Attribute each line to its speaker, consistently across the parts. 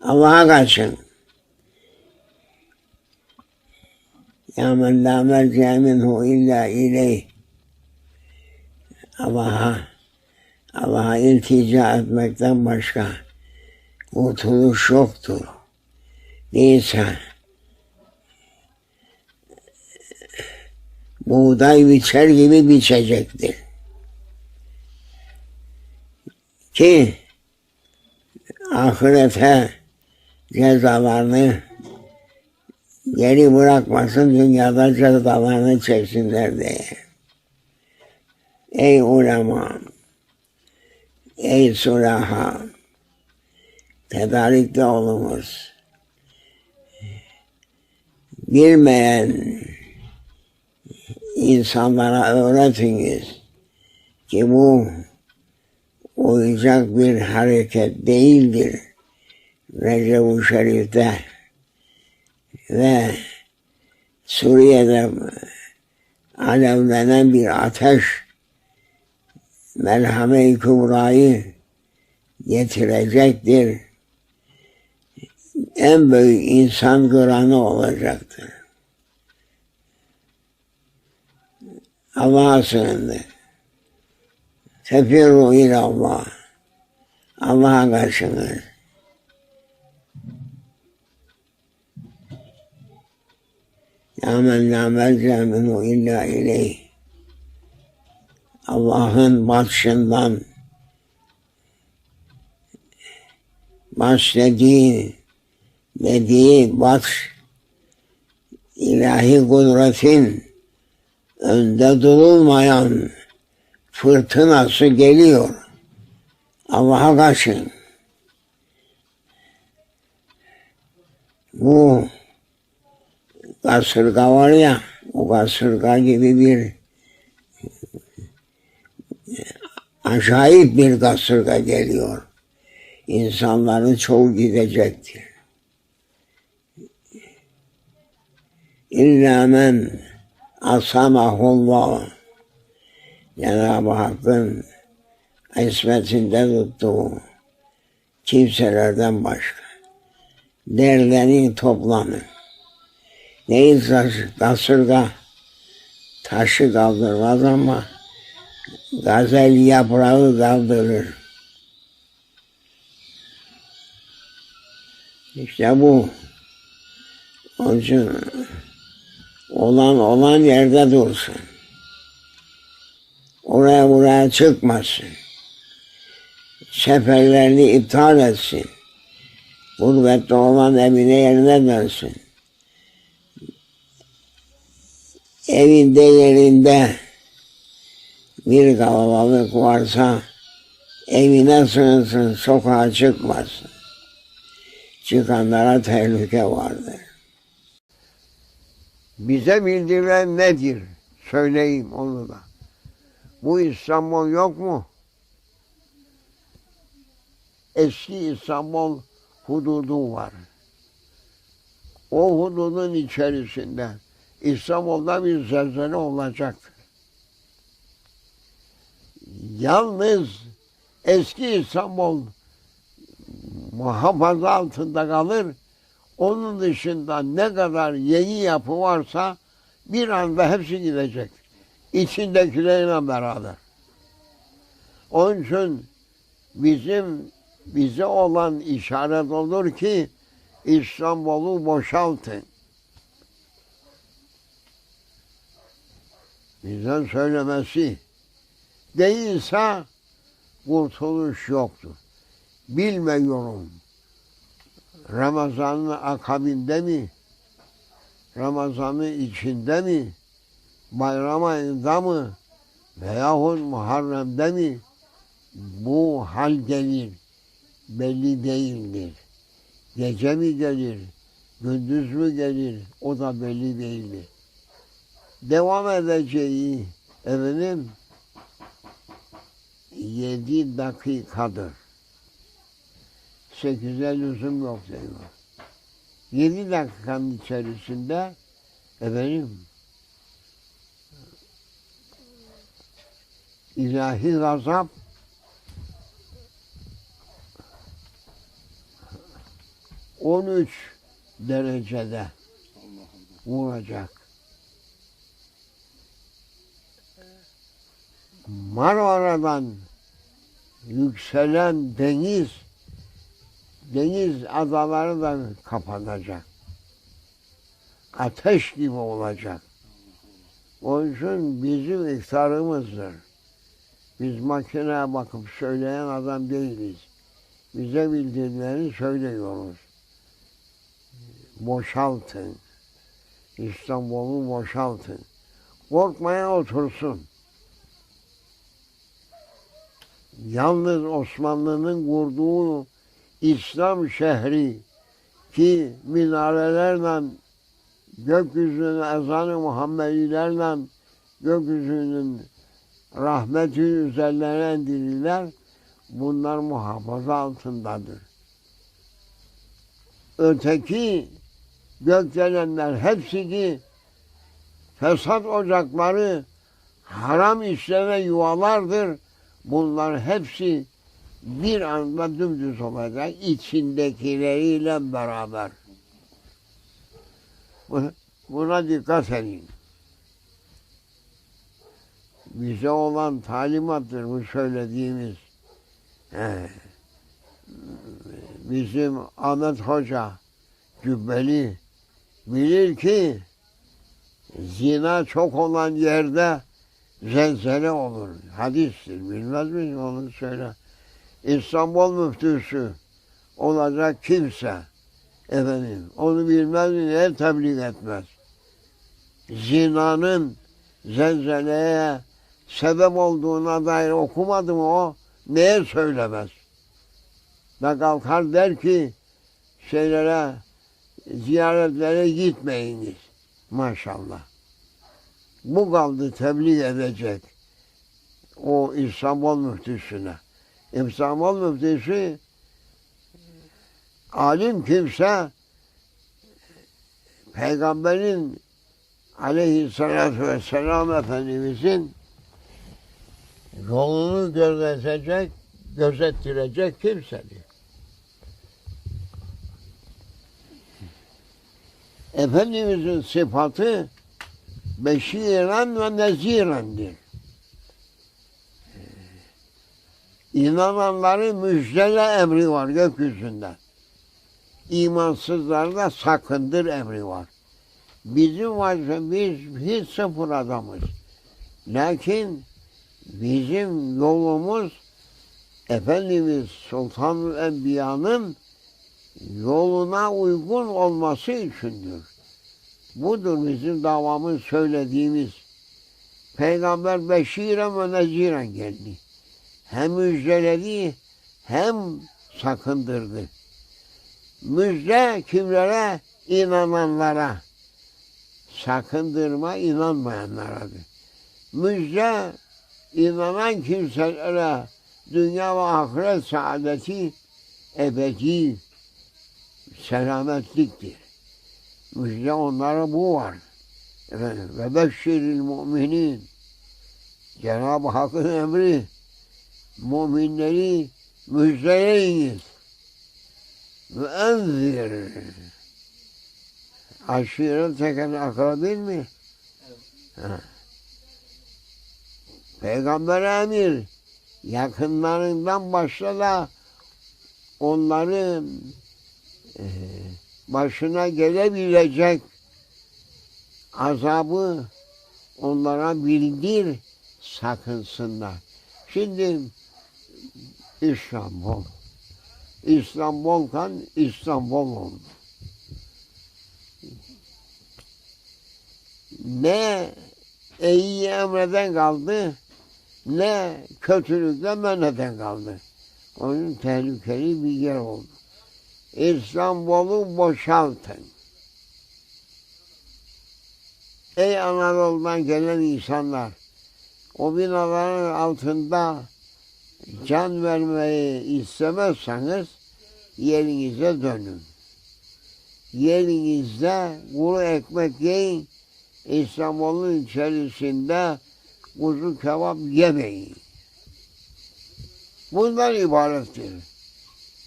Speaker 1: Allah'a kaçın. Ya men la melce minhu illa ileyh. Allah'a Allah'a iltica etmekten başka kurtuluş yoktur. Değilse buğday biçer gibi biçecektir. Ki ahirete cezalarını geri bırakmasın dünyada cezalarını çeksinler diye. Ey ulema, ey sulaha, tedarikte olunuz. Bilmeyen insanlara öğretiniz ki bu uyacak bir hareket değildir Recep-i Şerif'te ve Suriye'de alevlenen bir ateş merhame-i kübrayı getirecektir. En büyük insan göranı olacaktır. Allah'a sığındı. Tefirru ilallah. Allah'a karşınız. Ya men la melce minhu illa ileyh. Allah'ın batışından baş dediği, dediği batış ilahi kudretin önde durulmayan fırtınası geliyor. Allah'a kaçın. Bu kasırga var ya, o kasırga gibi bir acayip bir kasırga geliyor. İnsanların çoğu gidecektir. İlla men asamahullah Cenab-ı Hakk'ın ismetinde tuttuğu kimselerden başka derlerin toplanın. Neyse kasırga taşı kaldırmaz ama gazel yaprağı kaldırır. İşte bu. Onun için olan olan yerde dursun. Oraya buraya çıkmasın. Seferlerini iptal etsin. Gurbette olan evine yerine dönsün. Evinde yerinde bir kalabalık varsa evine sığınsın, sokağa çıkmasın. Çıkanlara tehlike vardır.
Speaker 2: Bize bildirilen nedir? Söyleyeyim onu da. Bu İstanbul yok mu? Eski İstanbul hududu var. O hududun içerisinde İstanbul'da bir zelzele olacaktır. Yalnız eski İstanbul muhafaza altında kalır. Onun dışında ne kadar yeni yapı varsa bir anda hepsi gidecek. İçindekilerle beraber. Onun için bizim bize olan işaret olur ki İstanbul'u boşaltın. Bizden söylemesi değilse kurtuluş yoktur. Bilmiyorum. Ramazan'ın akabinde mi? Ramazan'ın içinde mi? Bayram ayında mı? Veyahut Muharrem'de mi? Bu hal gelir. Belli değildir. Gece mi gelir? Gündüz mü gelir? O da belli değildir. Devam edeceği efendim yedi dakikadır. Sekize lüzum yok diyor. Yedi dakikanın içerisinde efendim ilahi gazap on üç derecede vuracak. Marmara'dan yükselen deniz, deniz adaları da kapanacak. Ateş gibi olacak. Onun için bizim iftarımızdır. Biz makineye bakıp söyleyen adam değiliz. Bize bildiğinleri söylüyoruz. Boşaltın. İstanbul'u boşaltın. Korkmaya otursun. Yalnız Osmanlı'nın kurduğu İslam şehri ki minarelerle gökyüzünün ezanı Muhammedilerle gökyüzünün rahmeti üzerlerine indirirler. Bunlar muhafaza altındadır. Öteki gökdelenler hepsi ki fesat ocakları haram işleme yuvalardır. Bunlar hepsi bir anda dümdüz olacak içindekileriyle beraber. Bu- Buna dikkat edin. Bize olan talimattır bu söylediğimiz. Bizim Ahmet Hoca Cübbeli bilir ki zina çok olan yerde zelzele olur. Hadistir. Bilmez miyim onu söyle. İstanbul müftüsü olacak kimse efendim onu bilmez mi ne tebliğ etmez. Zinanın zelzeleye sebep olduğuna dair okumadı mı o neye söylemez. Ve kalkar der ki şeylere ziyaretlere gitmeyiniz maşallah. Bu kaldı tebliğ edecek o İstanbul müftüsüne. İstanbul müftüsü alim kimse Peygamberin aleyhissalatü vesselam Efendimizin yolunu gözetecek, gözettirecek kimsedir. Efendimizin sıfatı beşiren ve nezirendir. İnananları müjdele emri var gökyüzünde. İmansızlarda sakındır emri var. Bizim vazifemiz hiç sıfır adamız. Lakin bizim yolumuz Efendimiz Sultanül Enbiya'nın yoluna uygun olması içindir. Budur bizim davamız söylediğimiz. Peygamber beşiren ve neziren geldi. Hem müjdeledi hem sakındırdı. Müjde kimlere? İnananlara. Sakındırma inanmayanlaradır. Müjde inanan kimselere dünya ve ahiret saadeti ebedi selametliktir. Müjde onlara bu var. Efendim, ve beşşiril müminin Cenab-ı Hakk'ın emri müminleri müjdeleyiniz. Ve enzir aşiret teken akrabin mi? Ha. Peygamber emir yakınlarından başla da onların e, başına gelebilecek azabı onlara bildir sakınsınlar. Şimdi İstanbul. İstanbul'kan İstanbul oldu. Ne iyi emreden kaldı, ne kötülükten menheden kaldı. Onun tehlikeli bir yer oldu. İstanbul'u boşaltın. Ey Anadolu'dan gelen insanlar, o binaların altında can vermeyi istemezseniz yerinize dönün. Yerinizde kuru ekmek yiyin, İstanbul'un içerisinde kuzu kebap yemeyin. Bundan ibarettir.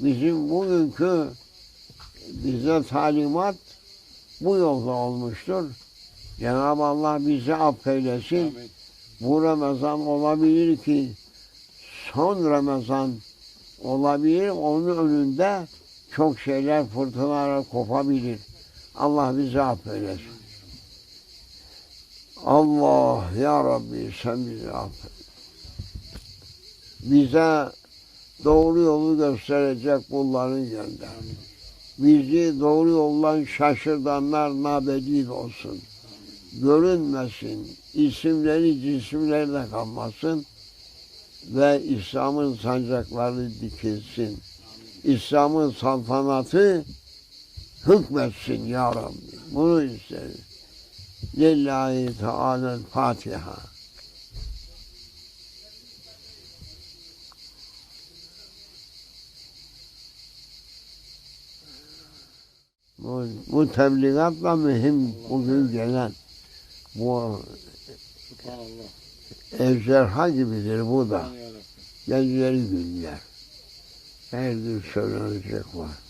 Speaker 2: Bizim bugünkü bize talimat bu yolda olmuştur. Cenab-ı Allah bizi affeylesin.
Speaker 3: Amin.
Speaker 2: Bu Ramazan olabilir ki son Ramazan olabilir. Onun önünde çok şeyler fırtınalar kopabilir. Allah bizi affeylesin. Allah ya Rabbi sen bizi affet. Bize doğru yolu gösterecek kulların gönder. Bizi doğru yoldan şaşırdanlar nabedid olsun. Görünmesin, isimleri cisimleri de kalmasın ve İslam'ın sancakları dikilsin. İslam'ın saltanatı hükmetsin ya Rabbi. Bunu isteriz. Lillahi Teala'l Fatiha. Bu, bu tebligatla mühim bugün gelen bu ejderha gibidir bu da. Geceleri günler. Her gün söylenecek var.